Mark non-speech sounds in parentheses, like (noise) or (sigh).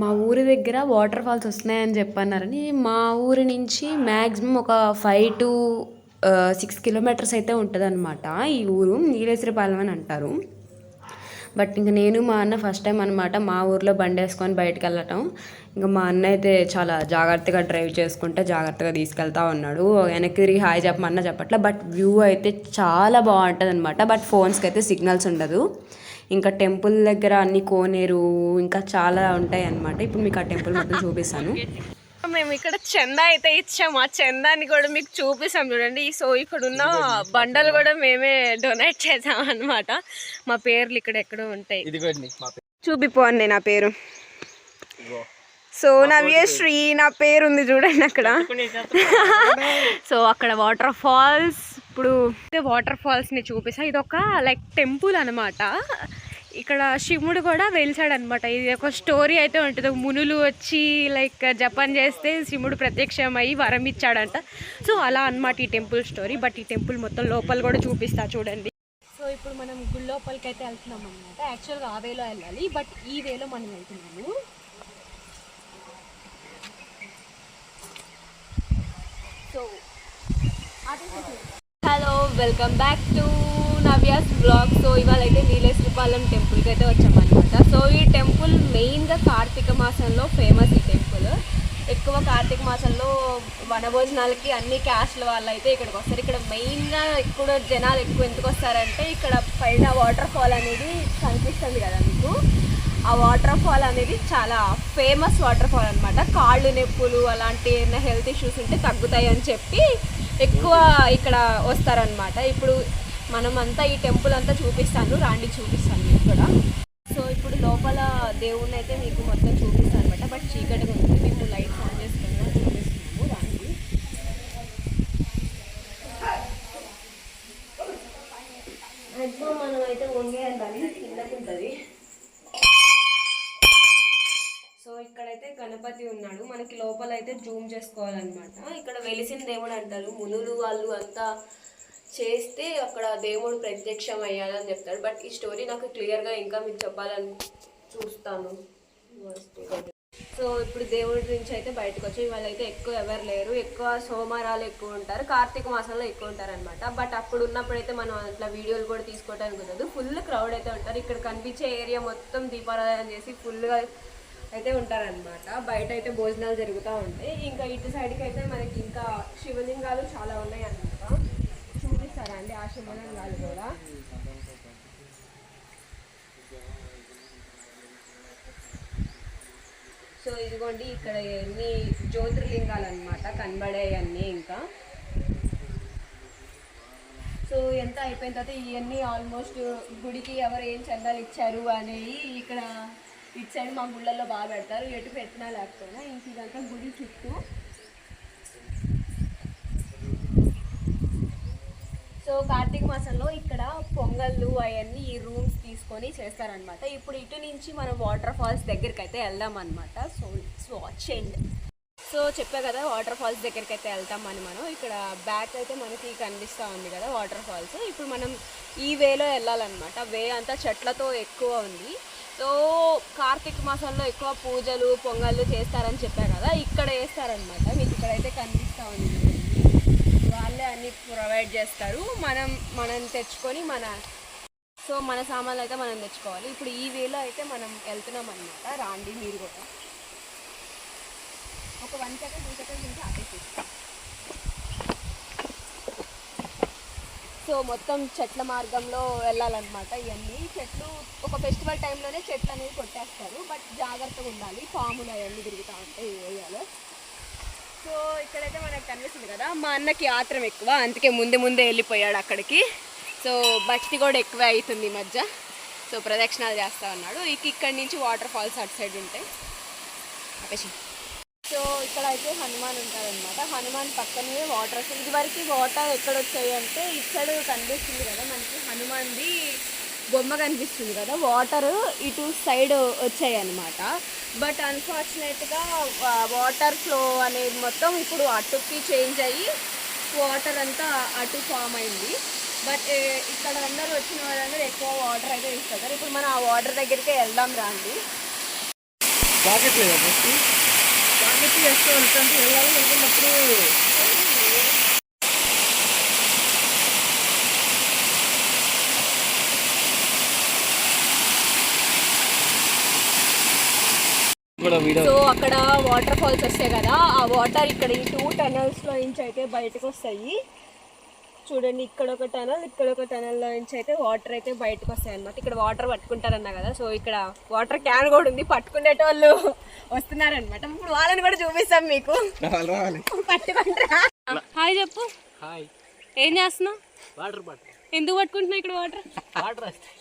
మా ఊరి దగ్గర వాటర్ ఫాల్స్ వస్తున్నాయని చెప్పన్నారని మా ఊరి నుంచి మ్యాక్సిమం ఒక ఫైవ్ టు సిక్స్ కిలోమీటర్స్ అయితే ఉంటుంది అనమాట ఈ ఊరు నీలేశ్వరపాలెం అని అంటారు. బట్ ఇంక నేను మా అన్న ఫస్ట్ టైం అనమాట మా ఊర్లో బండి వేసుకొని బయటకు వెళ్ళటం. ఇంకా మా అన్న అయితే చాలా జాగ్రత్తగా డ్రైవ్ చేసుకుంటే జాగ్రత్తగా తీసుకెళ్తా ఉన్నాడు. వెనక్కి తిరిగి హాయ్ చెప్పమన్నా చెప్పట్లే. బట్ వ్యూ అయితే చాలా బాగుంటుంది అనమాట బట్ ఫోన్స్కి అయితే సిగ్నల్స్ ఉండదు. ఇంకా టెంపుల్ దగ్గర అన్ని కోనేరు ఇంకా చాలా ఉంటాయి అన్నమాట ఇప్పుడు మీకు ఆ టెంపుల్ మొత్తం చూపిస్తాను. మేము ఇక్కడ చందా అయితే ఇచ్చాము. ఆ చందాని కూడా మీకు చూపిస్తాం చూడండి. సో ఇక్కడ ఉన్న బండలు కూడా మేమే డొనేట్ చేసాం అనమాట మా పేర్లు ఇక్కడ ఎక్కడో ఉంటాయి. ఇదిగోండి మా పేరు చూపిపోండి నా పేరు. సో నవ్యశ్రీ నా పేరు ఉంది చూడండి అక్కడ. (laughs) సో అక్కడ వాటర్ ఫాల్స్ ఇప్పుడు వాటర్ ఫాల్స్ని చూపిస్తా. ఇది ఒక లైక్ టెంపుల్ అనమాట ఇక్కడ శివుడు కూడా వెలిసాడు అనమాట ఇది ఒక స్టోరీ అయితే ఉంటుంది. మునులు వచ్చి లైక్ జపం చేస్తే శివుడు ప్రత్యక్షమై వరం ఇచ్చాడంట. సో అలా అన్నమాట ఈ టెంపుల్ స్టోరీ. బట్ ఈ టెంపుల్ మొత్తం లోపల కూడా చూపిస్తా చూడండి. సో ఇప్పుడు మనం గుడి లోపలికి అయితే వెళ్తున్నాం అనమాట యాక్చువల్గా ఆ వేలో వెళ్ళాలి. బట్ ఈ వేలో మనం వెళ్తున్నాము. So hello welcome back to Navya's blog so ఇవాళ అయితే నీలేశ్వరపాలెం టెంపుల్కి అయితే వచ్చామన్నమాట. సో ఈ టెంపుల్ మెయిన్గా కార్తీక మాసంలో ఫేమస్ ఈ టెంపుల్ ఎక్కువ కార్తీక మాసంలో వనభోజనాలకి అన్ని క్యాస్ట్ల వాళ్ళు అయితే ఇక్కడికి వస్తారు. ఇక్కడ మెయిన్గా ఎక్కువ జనాలు ఎక్కువ ఎందుకు వస్తారంటే ఇక్కడ పైన వాటర్ ఫాల్ అనేది కనిపిస్తుంది కదా మీకు. ఆ వాటర్ ఫాల్ అనేది చాలా ఫేమస్ వాటర్ ఫాల్ అనమాట కాళ్ళు నొప్పులు అలాంటి ఏమైనా హెల్త్ ఇష్యూస్ ఉంటే తగ్గుతాయి అని చెప్పి ఎక్కువ ఇక్కడ వస్తారనమాట ఇప్పుడు మనం అంతా ఈ టెంపుల్ అంతా చూపిస్తాను. రాండి చూపిస్తాను మీకు కూడా. సో ఇప్పుడు లోపల దేవుణ్ణి అయితే మీకు మొత్తం చూపిస్తాను అనమాట బట్ చీకటిగా ఉంది. మేము లైట్స్ ఆన్ చేసుకున్నాము చూపిస్తున్నాము రాండి మ్యాక్సిమం మనం అయితే వంగేయాలి కిందకుంటుంది. గణపతి ఉన్నాడు. మనకి లోపల అయితే జూమ్ చేసుకోవాలన్నమాట. ఇక్కడ వెలిసిన దేవుడు అంటారు. మునులు వాళ్ళు అంతా చేస్తే అక్కడ దేవుడు ప్రత్యక్షం అయ్యాలని చెప్తాడు. బట్ ఈ స్టోరీ నాకు క్లియర్గా ఇంకా మీకు చెప్పాలని చూస్తాను. సో ఇప్పుడు దేవుడి నుంచి అయితే బయటకు వచ్చి వాళ్ళైతే ఎక్కువ ఎవరు లేరు. ఎక్కువ సోమవారాలు ఎక్కువ ఉంటారు. కార్తీక మాసంలో ఎక్కువ ఉంటారు అనమాట బట్ అప్పుడు ఉన్నప్పుడైతే మనం అట్లా వీడియోలు కూడా తీసుకోవడానికి కుదరదు. ఫుల్ క్రౌడ్ అయితే ఉంటారు. ఇక్కడ కనిపించే ఏరియా మొత్తం దీపారాధన చేసి ఫుల్గా అయితే ఉంటారనమాట బయట అయితే భోజనాలు జరుగుతూ ఉంటాయి. ఇంకా ఇటు సైడ్కి అయితే మనకి ఇంకా శివలింగాలు చాలా ఉన్నాయి అనమాట చూపిస్తారా అండి? ఆ శివలింగాలు కూడా. సో ఇదిగోండి ఇక్కడ ఎన్ని జ్యోతిర్లింగాలు అనమాట కనబడేవన్నీ ఇంకా. సో ఎంత అయిపోయిన తర్వాత ఇవన్నీ ఆల్మోస్ట్ గుడికి ఎవరు ఏం చందాలు ఇచ్చారు అనేవి ఇక్కడ ఇటు సైడ్ మా గుళ్ళల్లో బాగా పెడతారు ఎటు పెట్టినా లేకపోయినా. ఇంక ఇదంతా గుడి చుట్టూ. సో కార్తీక మాసంలో ఇక్కడ పొంగళ్ళు అవన్నీ ఈ రూమ్స్ తీసుకొని చేస్తారనమాట ఇప్పుడు ఇటు నుంచి మనం వాటర్ ఫాల్స్ దగ్గరికి అయితే వెళ్దాం అనమాట so so watch and. So చెప్పా కదా వాటర్ ఫాల్స్ దగ్గరికి అయితే వెళ్తామని మనం. ఇక్కడ బ్యాక్ అయితే మనకి కనిపిస్తూ ఉంది కదా వాటర్ ఫాల్స్. ఇప్పుడు మనం ఈ వేలో వెళ్ళాలన్నమాట. వే అంతా చెట్లతో ఎక్కువ ఉంది. సో కార్తీక మాసంలో ఎక్కువ పూజలు పొంగళ్ళు చేస్తారని చెప్పారు కదా ఇక్కడ వేస్తారనమాట మీకు ఇక్కడైతే కనిపిస్తూ ఉంది. వాళ్ళే అన్ని ప్రొవైడ్ చేస్తారు. మనం మనం తెచ్చుకొని మన సో మన సామాన్లు అయితే మనం తెచ్చుకోవాలి. ఇప్పుడు ఈ వేలో అయితే మనం వెళ్తున్నాం అనమాట రాండి మీరు కూడా. ఒక వన్ సెకండ్ టూ సెకండ్ నుంచి ఆపేసి సో మొత్తం చెట్ల మార్గంలో వెళ్ళాలన్నమాట ఇవన్నీ. చెట్లు ఒక ఫెస్టివల్ టైంలోనే చెట్లు అనేది కొట్టేస్తారు. బట్ జాగ్రత్తగా ఉండాలి. పాములు అవన్నీ తిరుగుతూ ఉంటాయి ఈ ఏరియాలో. సో ఇక్కడైతే మనకు కనిపిస్తుంది కదా మా అన్నకి ఆత్రం ఎక్కువ. అందుకే ముందే ముందే వెళ్ళిపోయాడు అక్కడికి. సో భక్తి కూడా ఎక్కువే అవుతుంది ఈ మధ్య. సో ప్రదక్షిణాలు చేస్తా ఉన్నాడు. ఇక ఇక్కడి నుంచి వాటర్ ఫాల్స్ అటు సైడ్ ఉంటాయి. ఆపేసి. సో ఇక్కడ అయితే హనుమాన్ ఉంటారనమాట హనుమాన్ పక్కనే వాటర్ వస్తుంది ఇదివరకు వాటర్ ఎక్కడ వచ్చాయి అంటే ఇక్కడ కనిపిస్తుంది కదా మనకి హనుమాన్ది బొమ్మ కనిపిస్తుంది కదా వాటర్ ఇటు సైడ్ వచ్చాయి అనమాట బట్ అన్ఫార్చునేట్గా వాటర్ ఫ్లో అనేది మొత్తం ఇప్పుడు అటుకి చేంజ్ అయ్యి వాటర్ అంతా అటు ఫామ్ అయింది. బట్ ఇక్కడ అందరూ వచ్చిన వాళ్ళందరూ ఎక్కువ వాటర్ అయితే ఇస్తారు. ఇప్పుడు మనం ఆ వాటర్ దగ్గరికి వెళ్దాం రండి అంటే వెళ్ళాలి అనుకున్నప్పుడు కూడా వీడియో సో అక్కడ వాటర్ ఫాల్స్ వస్తాయి కదా ఆ వాటర్ ఇక్కడ ఈ టూ టనల్స్లో నుంచి అయితే బయటకు వస్తాయి. చూడండి ఇక్కడ ఒక టనల్ ఇక్కడ ఒక టనల్లో నుంచి అయితే వాటర్ అయితే బయటకు వస్తాయి అన్నమాట. ఇక్కడ వాటర్ పట్టుకుంటారన్న కదా సో ఇక్కడ వాటర్ క్యాన్ కూడా ఉంది. పట్టుకునేటోళ్ళు వస్తున్నారనమాట ఇప్పుడు వాళ్ళని కూడా చూపిస్తాం మీకు. పట్టుకుంటారా? హాయ్ చెప్పు. హాయ్. ఏం చేస్తున్నావు? వాటర్ ఎందుకు పట్టుకుంటున్నావు ఇక్కడ వాటర్ వాటర్ వస్తాయి.